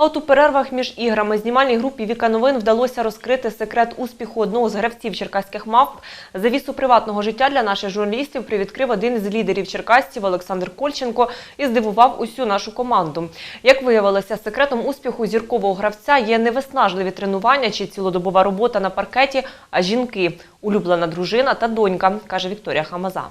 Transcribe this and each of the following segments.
А от у перервах між іграми знімальній групі Віка новин вдалося розкрити секрет успіху одного з гравців черкаських мавп. Завісу приватного життя для наших журналістів привідкрив один із лідерів черкасців Олександр Кольченко і здивував усю нашу команду. Як виявилося, секретом успіху зіркового гравця є не виснажливі тренування чи цілодобова робота на паркеті, а жінки, улюблена дружина та донька, каже Вікторія Хамаза.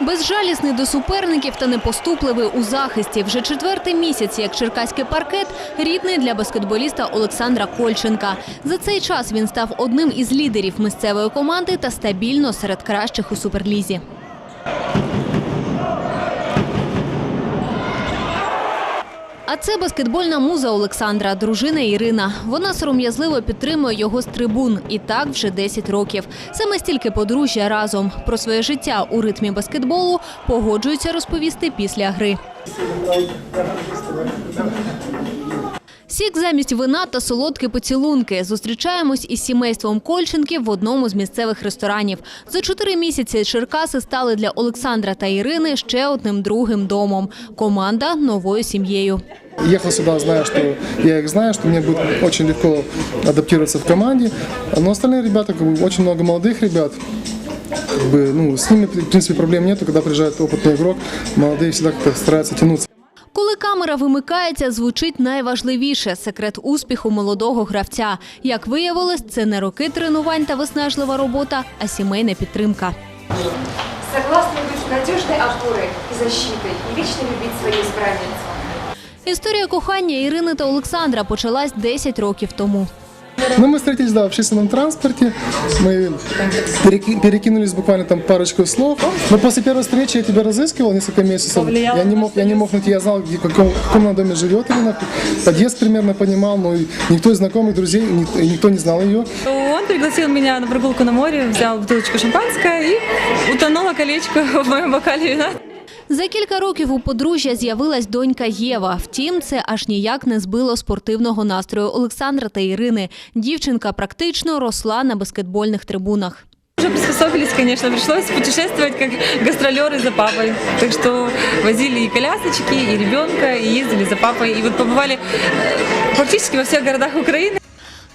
Безжалісний до суперників та непоступливий у захисті. Вже четвертий місяць, як черкаський паркет, рідний для баскетболіста Олександра Кольченка. За цей час він став одним із лідерів місцевої команди та стабільно серед кращих у суперлізі. А це баскетбольна муза Олександра, дружина Ірина. Вона сором'язливо підтримує його з трибун. І так вже 10 років. Саме стільки подружжя разом. Про своє життя у ритмі баскетболу погоджуються розповісти після гри. Сік замість вина та солодкі поцілунки. Зустрічаємось із сімейством Кольченків в одному з місцевих ресторанів. За чотири місяці Черкаси стали для Олександра та Ірини ще одним другим домом. Команда новою сім'єю. Ехал сюда, зная, что я их знаю, что мне будет очень легко адаптироваться в команде. Но остальные ребята, как бы, очень много молодых ребят. Как бы, ну, с ними, в принципе, проблем нету, когда приезжает опытный игрок. Молодые всегда как-то стараются тянуться. Коли камера вимикається, звучить найважливіше секрет успіху молодого гравця. Як виявилось, це не роки тренувань та виснажлива робота, а сімейна підтримка. Согласны бути надіжною опорою і защитою, і вічно любити свою избранницу. Історія кохання Ірини та Олександра почалась 10 років тому. Но мы встретились, да, в общественном транспорте. Мы переки- перекинулись буквально там парочку слов. Но после первой встречи я тебя разыскивал несколько месяцев. Я не мог, я не мог найти, я знал, где, в каком, в каком она доме живет Ирина. Подъезд примерно понимал, но и никто из знакомых, друзей, ни- никто не знал ее. Он пригласил меня на прогулку на море, взял бутылочку шампанское и утонуло колечко в моем бокале вина. За кілька років у подружжя з'явилась донька Єва. Втім, це аж ніяк не збило спортивного настрою Олександра та Ірини. Дівчинка практично росла на баскетбольних трибунах. Уже приспособились, конечно, пришлось путешествовать как гастролеры за папой. Так что возили и колясочки, и ребенка, и ездили за папой. И вот побывали э, практически во всех городах Украины.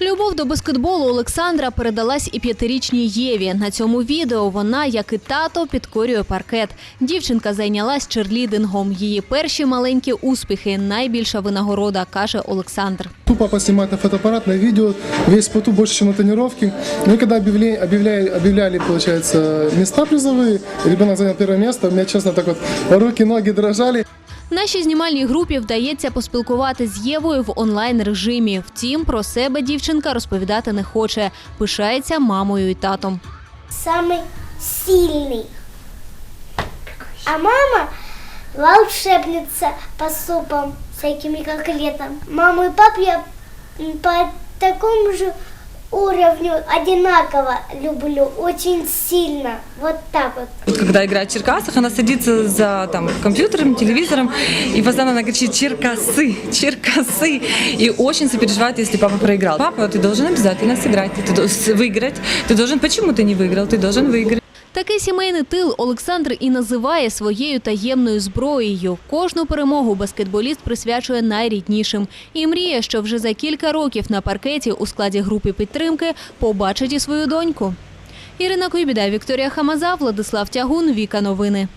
Любов до баскетболу Олександра передалась і п'ятирічній Єві. На цьому відео вона, як і тато, підкорює паркет. Дівчинка зайнялась черлідингом. Її перші маленькі успіхи найбільша винагорода, каже Олександр. Ту папа снимает на фотоаппарат, на видео, весь в поту больше, чем на тренировке. Ну и когда объявляли, объявляли, объявляли, получается, места призовые, ребенок занял первое место, у меня, честно, так вот руки, ноги дрожали. Нашій знімальній групі вдається поспілкувати з Євою в онлайн режимі. Втім, про себе дівчинка розповідати не хоче. Пишається мамою і татом. самый сильный. А мама волшебница по супам, всякими как летом. Маму и папу я по такому же уровню одинаково люблю, очень сильно. Вот так вот. Вот когда играет в Черкасах, она садится за там, компьютером, телевизором, и постоянно она кричит «Черкасы! Черкасы!» И очень сопереживает, если папа проиграл. Папа, ты должен обязательно сыграть, ты должен выиграть. Ты должен, почему ты не выиграл? Ты должен выиграть. Такий сімейний тил Олександр і називає своєю таємною зброєю. Кожну перемогу баскетболіст присвячує найріднішим і мріє, що вже за кілька років на паркеті у складі групи підтримки побачить і свою доньку. Ірина Куйбіда, Вікторія Хамаза, Владислав Тягун, Віка Новини.